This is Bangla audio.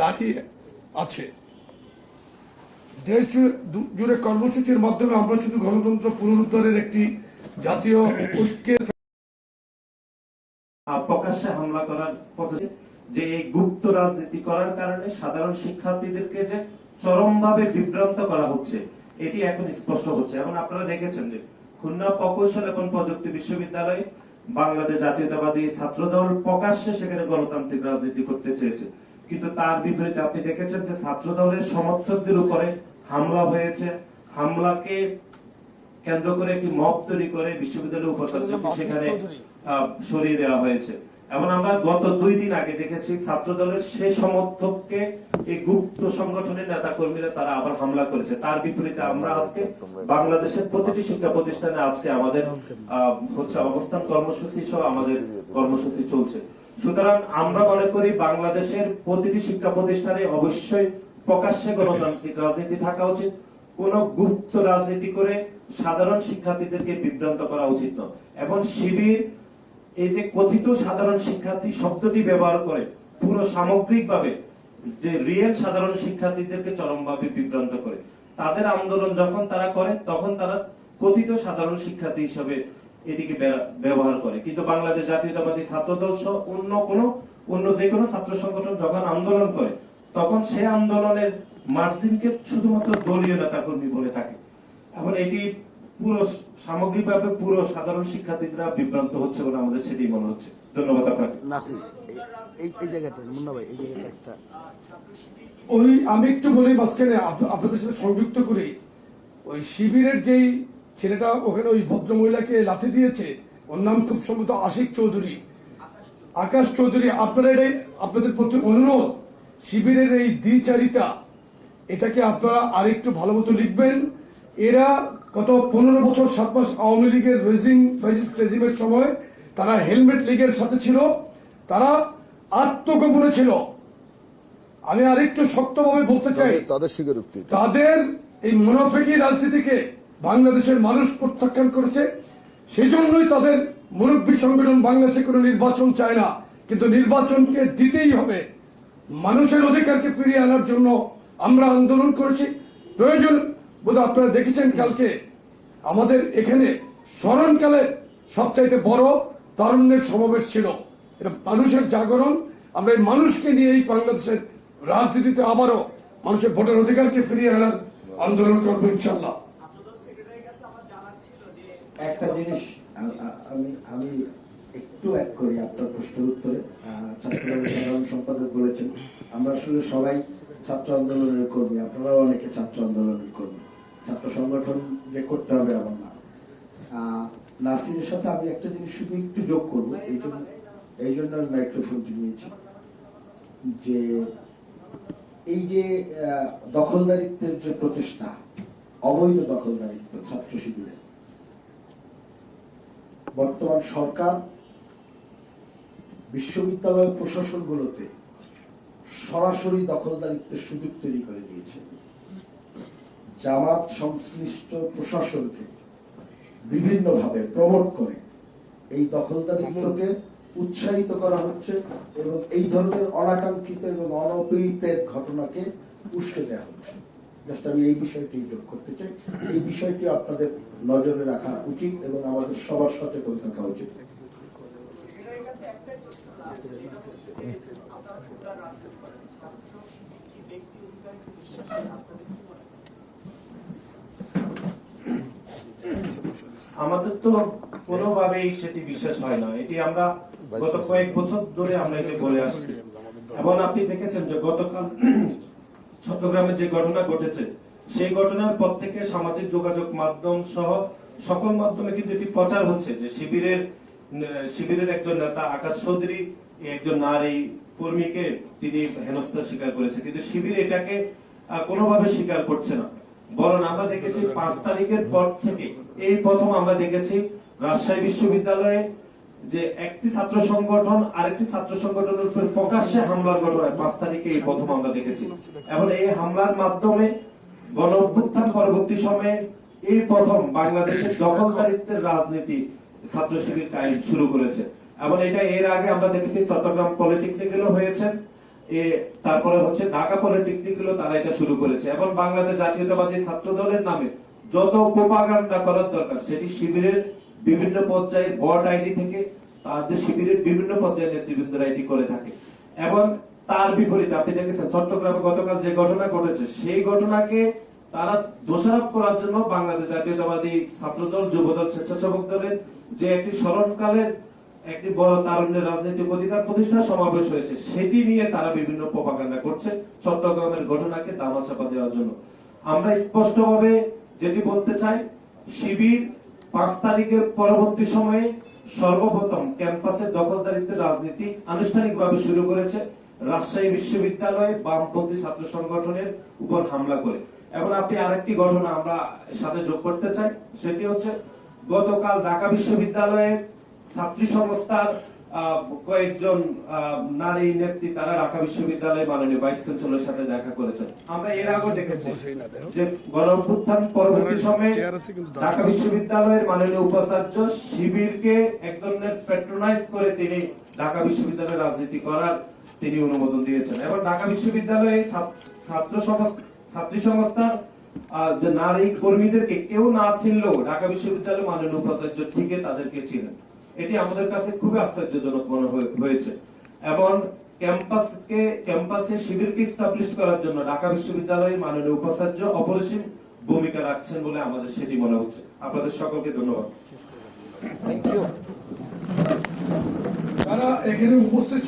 দাঁড়িয়ে আছে। দেশ জুড়ে- কর্মসূচির মাধ্যমে আমরা শুধু গণতন্ত্র পুনরুদ্ধারের একটি জাতীয় ঐক্যের প্রকাশ্যে হামলা করার পথে যে এই গুপ্ত রাজনীতি করার কারণে সাধারণ শিক্ষার্থীদেরকে যে চরমভাবে বিভ্রান্ত করা হচ্ছে, এটি এখন স্পষ্ট হচ্ছে। এবং আপনারা দেখেছেন যে খুলনা প্রকৌশল এবং প্রযুক্তি বিশ্ববিদ্যালয়ে বাংলাদেশ জাতীয়তাবাদী ছাত্রদল প্রকাশ্যে সেখানে গণতান্ত্রিক রাজনীতি করতে চেয়েছে। কিন্তু তার বিপরীতে আপনি দেখেছেন যে ছাত্রদলের সমর্থকদের উপরে হামলা হয়েছে। হামলাকে কেন্দ্র করে একটি মব তৈরি করে বিশ্ববিদ্যালয়ের উপাচার্যকে সেখানে সরিয়ে দেওয়া হয়েছে। এবং আমরা গত দুই দিন আগে দেখেছি ছাত্র দলের সেই সমর্থককে এই গুপ্ত সংগঠনের নেতা কর্মীরা তারা আবার হামলা করেছে। তার বিপরীতে আমরা আজকে বাংলাদেশের প্রতিটি শিক্ষা প্রতিষ্ঠানে আজকে আমাদের আহ, হচ্ছে অবস্থান কর্মসূচি সহ আমাদের কর্মসূচি চলছে। সুতরাং আমরা মনে করি বাংলাদেশের প্রতিটি শিক্ষা প্রতিষ্ঠানে অবশ্যই প্রকাশ্যে গণতান্ত্রিক রাজনীতি থাকা উচিত। কোন গুপ্ত রাজনীতি করে সাধারণ শিক্ষার্থীদেরকে বিভ্রান্ত করা উচিত নয়। এবং শিবির, এই যে কথিত সাধারণ শিক্ষার্থী শব্দটি ব্যবহার করে পুরো সামগ্রিকভাবে যে রিয়েল সাধারণ শিক্ষার্থীদেরকে চরমভাবে বিভ্রান্ত করে, তাদের আন্দোলন যখন তারা করে, তখন তারা কথিত সাধারণ শিক্ষার্থী হিসেবে এটিকে ব্যবহার করে। কিন্তু বাংলাদেশ জাতীয়তাবাদী ছাত্রদল সহ অন্য কোন অন্য যে কোনো ছাত্র সংগঠন যখন আন্দোলন করে তখন সে আন্দোলনের মার্জিনকে শুধুমাত্র দলীয় নেতাকর্মী বলে থাকে। এখন এটি পুরো সামগ্রিকভাবে পুরো সাধারণ শিক্ষার্থীরা বিভ্রান্ত হচ্ছে বলে আমাদের সেটি মনে হচ্ছে। ধন্যবাদ আপনাকে। এই এই জায়গাটা মুন্না ভাই এই জায়গাটা একটা ওই আমি একটু বলি মাঝখানে আপনাদের সাথে সংযুক্ত করি। ওই শিবিরের যেই ছেলেটা ওখানে ওই ভদ্র মহিলাকে লাথি দিয়েছে। ওর নাম খুব সম্ভবত আশিক চৌধুরী। আকাশ চৌধুরী আপনারা এটাই আপনাদের প্রতি অনুরোধ শিবিরের এই দ্বিচারিতা এটাকে আপনারা আরেকটু ভালো মতো লিখবেন। এরা গত পনেরো বছর সাত মাস আওয়ামী লীগের রেজিং ফ্যাসিস্ট রেজিমের সময় তারা হেলমেট লীগের সাথে ছিল তারা আত্মগোপনে ছিল। আমি আরেকটু শক্তভাবে বলতে চাই তাদের- তাদের এই মুনাফেকি রাজনীতিকে বাংলাদেশের মানুষ প্রত্যাখ্যান করেছে সেই জন্যই তাদের মুরব্বী সংগঠন বাংলাদেশে কোনো নির্বাচন চায় না। কিন্তু নির্বাচনকে দিতেই হবে। মানুষের অধিকারকে ফিরিয়ে আনার জন্য আমরা আন্দোলন করেছি। প্রয়োজন বোধ আপনারা দেখেছেন কালকে, আমাদের এখানে স্মরণকালে সবচাইতে বড় তারুণ্যের সমাবেশ ছিল। এটা মানুষের জাগরণ। আমরা এই মানুষকে নিয়ে এই বাংলাদেশের রাজনীতিতে আবারও মানুষের ভোটের অধিকারকে ফিরিয়ে আনার আন্দোলন করব ইনশাল্লাহ একটা জিনিস আমি আমি একটু এক করি আপনার প্রশ্নের উত্তরে। সাধারণ সম্পাদক বলেছেন, আমরা আসলে সবাই ছাত্র আন্দোলনের কর্মী, আপনারাও অনেকে ছাত্র আন্দোলনের কর্মী। ছাত্র সংগঠন যে করতে হবে এমন না। নাসিরের সাথে আমি একটা জিনিস শুধু একটু যোগ করব, এই জন্য এই জন্য আমি মাইক্রোফোনটি নিয়েছি। যে এই যে দখলদারিত্বের যে প্রচেষ্টা, অবৈধ দখলদারিত্ব ছাত্র শিবিরের বর্তমান সরকার বিশ্ববিদ্যালয় প্রশাসনগুলোতে সরাসরি দখলদারিত্বের সুযোগ তৈরি করে দিয়েছে। জামাত সংশ্লিষ্ট প্রশাসনকে বিভিন্নভাবে প্রমোট করে এই দখলদারিত্বকে উৎসাহিত করা হচ্ছে এবং এই ধরনের অনাকাঙ্ক্ষিত এবং অনপিপ্রেত ঘটনাকে উস্কে দেওয়া হচ্ছে। জাস্ট আমি এই বিষয়টি যোগ করতে চাই। এই বিষয়টি আপনাদের নজরে রাখা উচিত এবং আমাদের সবার সচেতন থাকা উচিত। আমাদের তো কোনোভাবেই সেটি বিশ্বাস হয় না। এটি আমরা গত কয়েক বছর ধরে আমরা এটি বলে আসছি। এবং আপনি দেখেছেন যে গতকাল চট্টগ্রামে যে ঘটনা ঘটেছে, সেই ঘটনার পর থেকে সামাজিক যোগাযোগ মাধ্যম সহ সকল মাধ্যমে কিন্তু এটি প্রচার হচ্ছে যে শিবিরের শিবিরের একজন নেতা আকাশ চৌধুরী, একজন নারী কর্মীকে তিনি হেনস্থা স্বীকার করেছে। কিন্তু শিবির এটাকে কোনোভাবে স্বীকার করছে না। বরং আমরা দেখেছি পাঁচ তারিখের পর থেকে, এই প্রথম আমরা দেখেছি রাজশাহী বিশ্ববিদ্যালয়ে যে একটি ছাত্র সংগঠন আরেকটি ছাত্র সংগঠনের উপর প্রকাশ্যে হামলার ঘটনা পাঁচ তারিখে এই প্রথম আমরা দেখেছি। এখন এই হামলার মাধ্যমে গণ অভ্যুত্থান পরবর্তী সময়ে এই প্রথম বাংলাদেশের দখলদারিত্বের রাজনীতি ছাত্র শিবির কায়েম শুরু করেছে। এবং এটা এর আগে আমরা দেখেছি চট্টগ্রাম পলিটেকনিক্যালও হয়েছে। তারপরে হচ্ছে ঢাকা পলিটেকনিকগুলো তারা এটা শুরু করেছে। এবং বাংলাদেশ জাতীয়তাবাদী ছাত্র দলের নামে যত প্রোপাগান্ডা করার দরকার, সেটি শিবিরের বিভিন্ন পর্যায়ে বোর্ড আইডি থেকে তাদের শিবিরের বিভিন্ন পর্যায়ে নেতৃবৃন্দরা এটি করে থাকে। এবং তার বিপরীতে, আপনি দেখেছেন, চট্টগ্রামে গতকাল যে ঘটনা ঘটেছে, সেই ঘটনাকে তারা দোষারোপ করার জন্য বাংলাদেশ জাতীয়তাবাদী ছাত্রদল, যুবদল, স্বেচ্ছাসেবক দলের যে একটি স্মরণকালের একটি বড় তারুণ্যের রাজনৈতিক অধিকার প্রতিষ্ঠা সমাবেশ হয়েছে, সেটি নিয়ে তারা বিভিন্ন প্রপাগান্ডা করছে চট্টগ্রামের ঘটনাকে দামাচাপা দেওয়ার জন্য। আমরা স্পষ্টভাবে যেটি বলতে চাই, শিবির পাঁচ তারিখের পরবর্তী সময়ে সর্বপ্রথম ক্যাম্পাসের দখলদারিত্বের রাজনীতি আনুষ্ঠানিকভাবে শুরু করেছে রাজশাহী বিশ্ববিদ্যালয়ে বামপন্থী ছাত্র সংগঠনের উপর হামলা করে। এবং আপনি আরেকটি ঘটনা আমরা সাথে যোগ করতে চাই, সেটি হচ্ছে গতকাল ঢাকা বিশ্ববিদ্যালয়ের ছাত্রী সংস্থার কয়েকজন নারী নেত্রী তারা ঢাকা বিশ্ববিদ্যালয়ে মাননীয় ভাইস চ্যান্সেলরের সাথে দেখা করেছেন। আমরা এর আগেও দেখেছি যে গণ অভ্যুত্থান পরবর্তী সময়ে ঢাকা বিশ্ববিদ্যালয়ের মাননীয় উপাচার্য শিবিরকে এক ধরনের প্যাট্রোনাইজ করে তিনি ঢাকা বিশ্ববিদ্যালয়ে রাজনীতি করার তিনি অনুমোদন দিয়েছেন। এবং ঢাকা বিশ্ববিদ্যালয়ে ছাত্র- ছাত্র সংস্থা ছাত্রী সংস্থার আহ, যে নারী কর্মীদেরকে কেউ না চিনলেও ঢাকা বিশ্ববিদ্যালয় মাননীয় উপাচার্য ঠিকই তাদেরকে ছিলেন এটি আমাদের কাছে খুবই আশ্চর্যজনক মনে হয়েছে। এবং ক্যাম্পাসকে, ক্যাম্পাসে শিবিরকে স্টাবলিশ করার জন্য ঢাকা বিশ্ববিদ্যালয়ের মাননীয় উপাচার্য অপরিসীম ভূমিকা রাখছেন বলে আমাদের সেটি মনে হচ্ছে। আপনাদের সকলকে ধন্যবাদ। যারা এখানে উপস্থিত